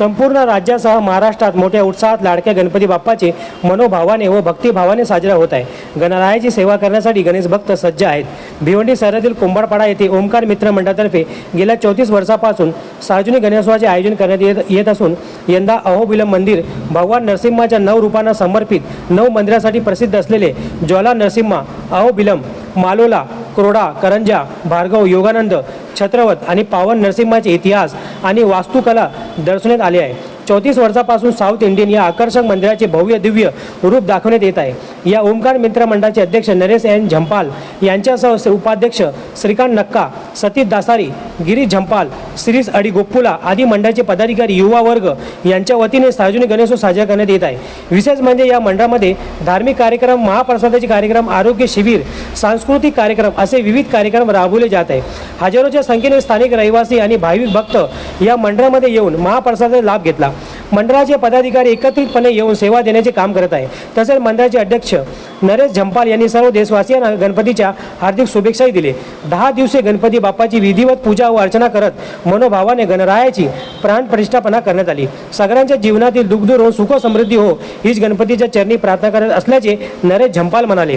संपूर्ण राज्यासह महाराष्ट्रात मोठ्या उत्साहात लाडक्या गणपती बाप्पाचे मनोभावाने व भक्तिभावाने साजरा होत आहे. गणरायाची सेवा करण्यासाठी गणेश भक्त सज्ज आहेत. भिवंडी शहरातील कुंभारपाडा येथे ओमकार मित्र मंडळातर्फे गेल्या चौतीस वर्षापासून सार्वजनिक गणेशोत्सवाचे आयोजन करण्यात येत येत असून यंदा अहोबिलम मंदिर भगवान नरसिंहाच्या नऊ रूपांना समर्पित नऊ मंदिरासाठी प्रसिद्ध असलेले ज्वाला नरसिंहा अहोबिलम मालोला क्रोडा करंजा भार्गव योगानंद छत्रवत आणि पावन नरसिंहाचे इतिहास आणि वास्तुकला दर्शवण्यात आली आहे. चौतीस वर्षापासून साऊथ इंडियन या आकर्षक मंदिराचे भव्य दिव्य रूप दाखवण्यात येत आहे. या ओमकार मित्र मंडळाचे अध्यक्ष नरेश एन झंपाल यांच्यासह उपाध्यक्ष श्रीकांत नक्का सतीश दासारी गिरीश झंपाल श्रीस अडी गोप्पुला आदी मंडळाचे पदाधिकारी युवा वर्ग यांच्या वतीने सार्वजनिक गणेशोत्सव साजरा करण्यात येत आहे. विशेष म्हणजे या मंडळामध्ये धार्मिक कार्यक्रम महाप्रसादाचे कार्यक्रम आरोग्य शिबिर सांस्कृतिक कार्यक्रम असे विविध कार्यक्रम राबवले जात आहे. हजारोच्या संख्येने स्थानिक रहिवासी आणि भाविक भक्त या मंडळामध्ये येऊन महाप्रसादाचा लाभ घेतला. मंडळाचे पदाधिकारी एकत्रितपणे येऊन सेवा देण्याचे काम करत आहे. तसेच मंडळाचे अध्यक्ष नरेश झंपाल यांनी सर्व देशवासियांना गणपतीच्या हार्दिक शुभेच्छाही दिले. दहा दिवसे गणपती बाप्पाची विधिवत पूजा व अर्चना करत मनोभावाने गणरायाची प्राण प्रतिष्ठापना करण्यात आली. सगळ्यांच्या जीवनातील दुग्धूर होऊन सुख समृद्धी हो हीच गणपतीच्या चरणी प्रार्थना करत असल्याचे नरेश झंपाल म्हणाले.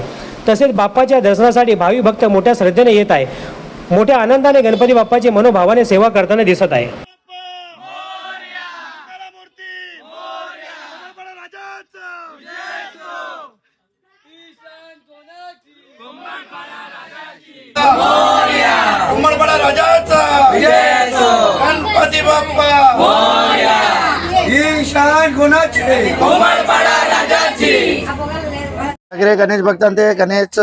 तसेच बाप्पाच्या दर्शनासाठी भावी भक्त मोठ्या श्रद्धेने येत आहे. मोठ्या आनंदाने गणपती बाप्पाची मनोभावाने सेवा करताना दिसत आहे. सगळे गणेश भक्तांचे गणेश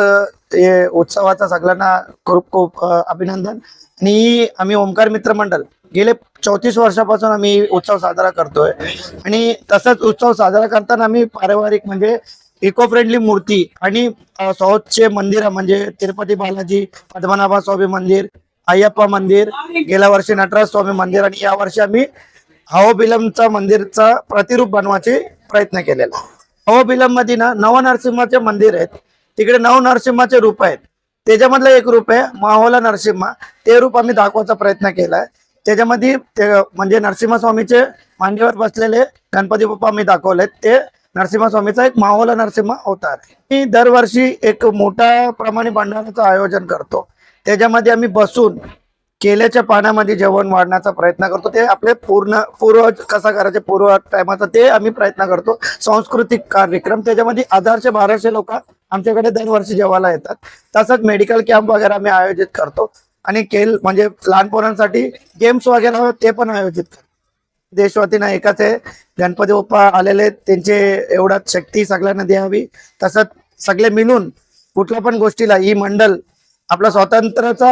हे उत्सवाचा सगळ्यांना खूप खूप अभिनंदन. आणि आम्ही ओमकार मित्र मंडळ गेले चौतीस वर्षापासून आम्ही उत्सव साजरा करतोय. आणि तसंच उत्सव साजरा करताना आम्ही पारिवारिक म्हणजे इको फ्रेंडली मूर्ती आणि साऊथचे मंदिर म्हणजे तिरुपती बालाजी पद्मनाभा स्वामी मंदिर अय्यप्पा मंदिर गेल्या वर्षी नटराज स्वामी मंदिर आणि या वर्षी आम्ही हवाबिलमचा मंदिरचा प्रतिरूप बनवायचे प्रयत्न केलेला हवाबिलममध्ये ना नवनरसिंहाचे मंदिर आहेत. तिकडे नवनरसिंहाचे रूप आहेत. त्याच्यामधलं एक रूप आहे माहोला नरसिंहा. ते रूप आम्ही दाखवायचा प्रयत्न केलाय त्याच्यामध्ये ते म्हणजे नरसिंहस्वामीचे मांडीवर बसलेले गणपती बाप्पा आम्ही दाखवलेत. ते नरसिंहस्वामीचा एक माहोला नरसिंह अवतार मी दरवर्षी एक मोठ्या प्रमाणे भंडाराचं आयोजन करतो. त्याच्यामध्ये आम्ही बसून केल्याच्या पानामध्ये जेवण वाढण्याचा प्रयत्न करतो. ते आपले पूर्ण पूर्वज कसा करायचे पूर्व टायमाचा ते आम्ही प्रयत्न करतो. सांस्कृतिक कार्यक्रम त्याच्यामध्ये हजारशे बाराशे लोक आमच्याकडे दरवर्षी जेवायला येतात. तसंच मेडिकल कॅम्प वगैरे आम्ही आयोजित करतो. आणि खेळ म्हणजे लहान पोरांसाठी गेम्स वगैरे ते पण आयोजित करतो. देशवातीनं एकाच आहे गणपती बाप्पा आलेले त्यांचे एवढाच शक्ती सगळ्यांना द्यावी. तसंच सगळे मिळून कुठल्या पण गोष्टीला ही मंडल आपला स्वातंत्र्याचा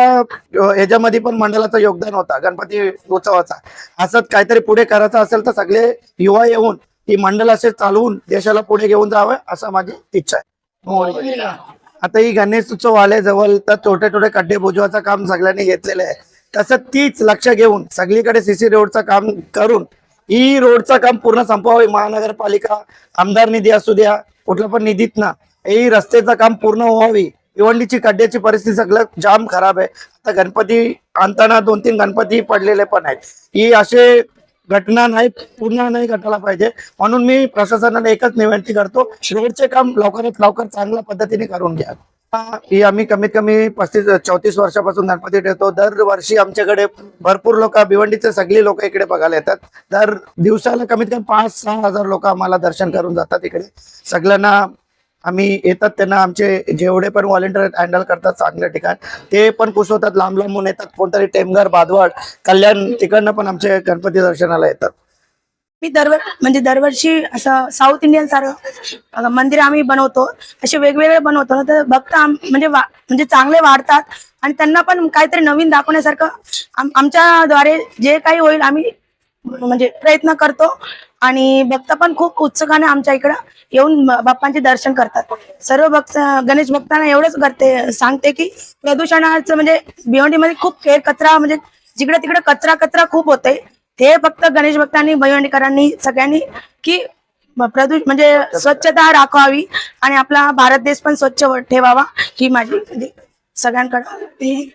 याच्यामध्ये पण मंडळाचं योगदान होता गणपती उत्सवाचा. असंच काहीतरी पुढे करायचं असेल तर सगळे युवा येऊन ही मंडळ असे चालवून देशाला पुढे घेऊन जावं असं माझी इच्छा आहे. आता ही गणेश उत्सव आले जवळ तर छोटे छोटे खड्डे बुजवाचं काम सगळ्यांनी घेतलेलं आहे. तसं तीच लक्ष घेऊन सगळीकडे सीसी रोडचं काम करून ही रोडचं काम पूर्ण संपवावे. महानगरपालिका आमदार निधी असू द्या कुठला पण निधीत ना ही रस्त्याचं काम पूर्ण व्हावी. भिवंडीची खड्ड्याची परिस्थिती सगळं जाम खराब आहे. आता गणपती आणताना दोन तीन गणपती पडलेले पण आहेत. ही असे घटना नाही पूर्ण नाही घटायला पाहिजे. म्हणून मी प्रशासनाला एकच विनंती करतो रोडचे काम लवकरात लवकर चांगल्या पद्धतीने करून घ्या. ही आम्ही कमीत कमी पस्तीस चौतीस वर्षापासून गणपती ठेवतो. दरवर्षी आमच्याकडे भरपूर लोक भिवंडीचे सगळी लोक इकडे बघायला येतात. दर दिवसाला कमीत कमी पाच सहा हजार लोक आम्हाला दर्शन करून जातात इकडे. सगळ्यांना आम्ही येतात त्यांना आमचे जेवढे पण व्हॉलेंटियर हँडल करतात चांगल्या ठिकाण ते पण खुश होतात लांब लांबून येतात. कोणतरी टेमघर बादवाड कल्याण तिकडनं पण आमचे गणपती दर्शनाला येतात. मी दरवर म्हणजे दरवर्षी असं साऊथ इंडियन सारखं मंदिर आम्ही बनवतो. असे वेगवेगळे बनवतो. ना तर भक्त म्हणजे म्हणजे चांगले वाढतात. आणि त्यांना पण काहीतरी नवीन दाखवण्यासारखं आमच्याद्वारे जे काही होईल आम्ही म्हणजे प्रयत्न करतो आणि भक्त पण खूप उत्सुकाने आमच्या इकडं येऊन बाप्पांचे दर्शन करतात. सर्व भक्त गणेश भक्तांना एवढंच करते सांगते की प्रदूषणाचं म्हणजे भिवंडीमध्ये खूप केर कचरा म्हणजे जिकडे तिकडे कचरा कचरा खूप होते. ते फक्त गणेश भक्तांनी भिवंडीकरांनी सगळ्यांनी की प्रदूष म्हणजे स्वच्छता राखवावी आणि आपला भारत देश पण स्वच्छ ठेवावा ही माझी म्हणजे सगळ्यांकडं सगळ्यांकडे.